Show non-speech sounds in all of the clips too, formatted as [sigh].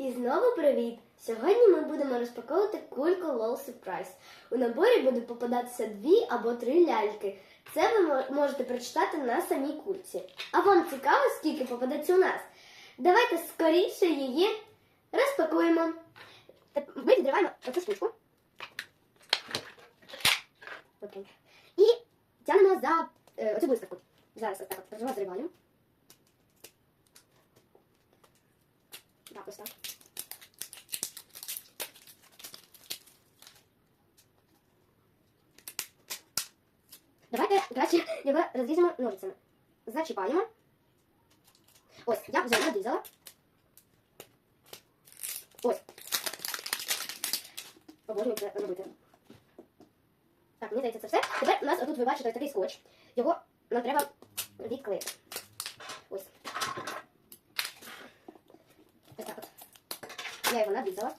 І знову привіт! Сьогодні ми будемо розпаковувати кульку LOL Surprise. У наборі будуть попадатися дві або три ляльки. Це ви можете прочитати на самій кульці. А вам цікаво, скільки попадеться у нас? Давайте скоріше її розпакуємо. Ми відриваємо оцю штучку. І тягнемо за е, оцю блискавку. Зараз ось так розриваємо. Так, ось так. Давайте краще його розріжемо ножицями. Зачіпаємо. Ось, я вже надрізала. Ось. Обожнюю це робити. Так, мені здається, це все. Тепер у нас отут ви бачите такий скотч. Його нам треба відклеїти. Ось. Ось так от. Я його надрізала.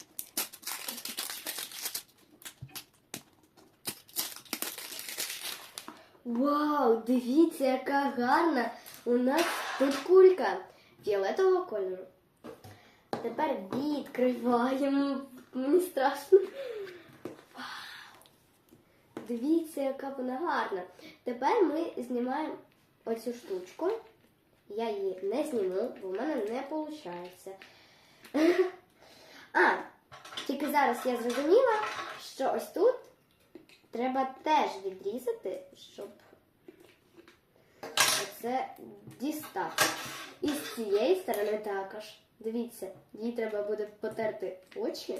Вау, дивіться, яка гарна у нас тут кулька фіолетового кольору. Тепер відкриваємо. Мені страшно. Вау. Дивіться, яка вона гарна. Тепер ми знімаємо оцю штучку. Я її не зніму, бо в мене не виходить. [laughs] А, тільки зараз я зрозуміла, що ось тут треба теж відрізати, щоб це дістати. І з цієї сторони також. Дивіться, їй треба буде потерти очі.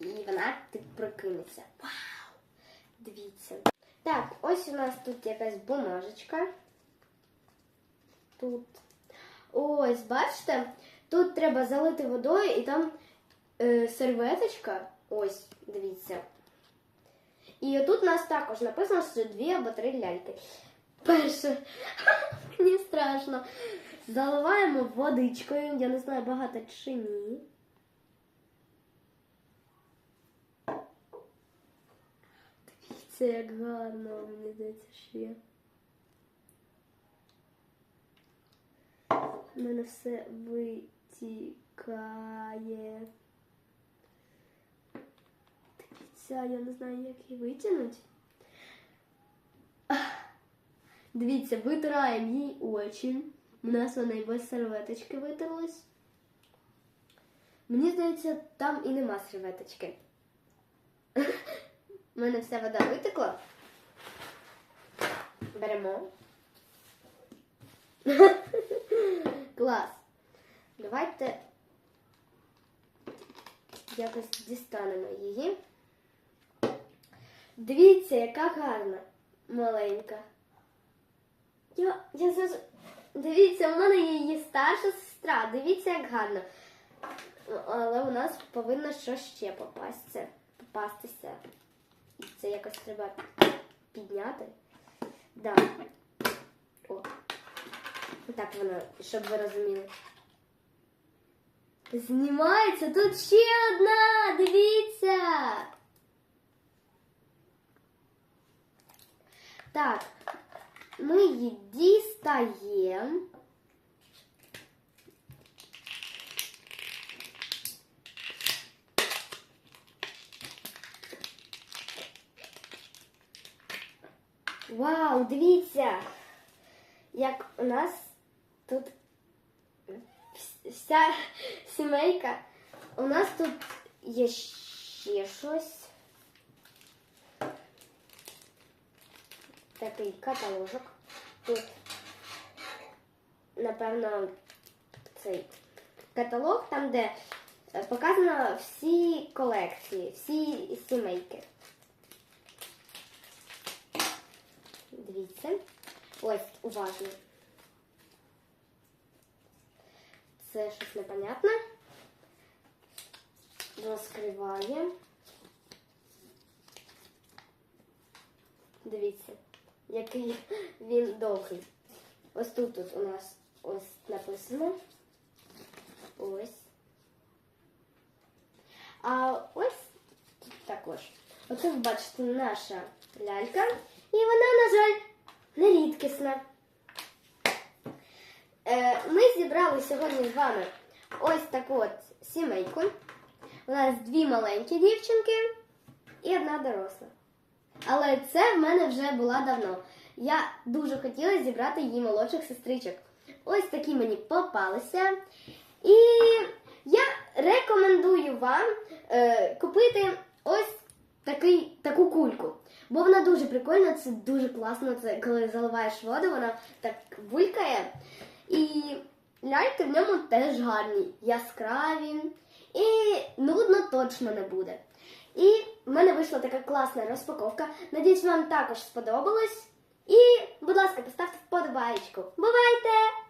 І вона прокинеться. Вау! Дивіться. Так, ось у нас тут якась бумажечка. Тут. Ось, бачите? Тут треба залити водою і там е, серветочка. Ось, дивіться. І тут у нас також написано, що дві або три ляльки. Перше, [laughs] мені страшно. Заливаємо водичкою. Я не знаю, багато чи ні. Дивіться, як гарно, мені здається, ще. У мене все витікає. Дивіться, я не знаю, як її витягнути. Дивіться, витираємо їй очі. У нас вони без серветочки витерлись. Мені здається, там і нема серветочки. У мене вся вода витекла. Беремо. Клас. Давайте якось дістанемо її. Дивіться, яка гарна маленька. Я, я заж... Дивіться, у мене її старша сестра. Дивіться, як гарно. Але у нас повинно щось ще попасться. попастися. Це якось треба підняти. Да. О. Так воно, щоб ви розуміли. Знімається тут ще одна. Дивіться. Так, ми її дістаємо. Вау, дивіться, як у нас тут вся сімейка. У нас тут є ще щось. Такий каталожок. Тут, напевно, цей каталог, там, де е, показано всі колекції, всі сімейки. Дивіться. Ось, уважно. Це щось непонятне. Розкриваємо. Дивіться, який він довгий. Ось тут, тут у нас ось написано. Ось. А ось також. Оце ви бачите наша лялька. І вона, на жаль, не рідкісна. Е, ми зібрали сьогодні з вами ось таку от сімейку. У нас дві маленькі дівчинки і одна доросла. Але це в мене вже була давно. Я дуже хотіла зібрати її молодших сестричок. Ось такі мені попалися. І я рекомендую вам е, купити ось такий, таку кульку. Бо вона дуже прикольна, це дуже класно. Це коли заливаєш воду, вона так булькає. І ляльки в ньому теж гарні, яскраві. І нудно точно не буде. І в мене вийшла така класна розпаковка. Надіюсь, вам також сподобалось. І, будь ласка, поставте вподобайку. Бувайте!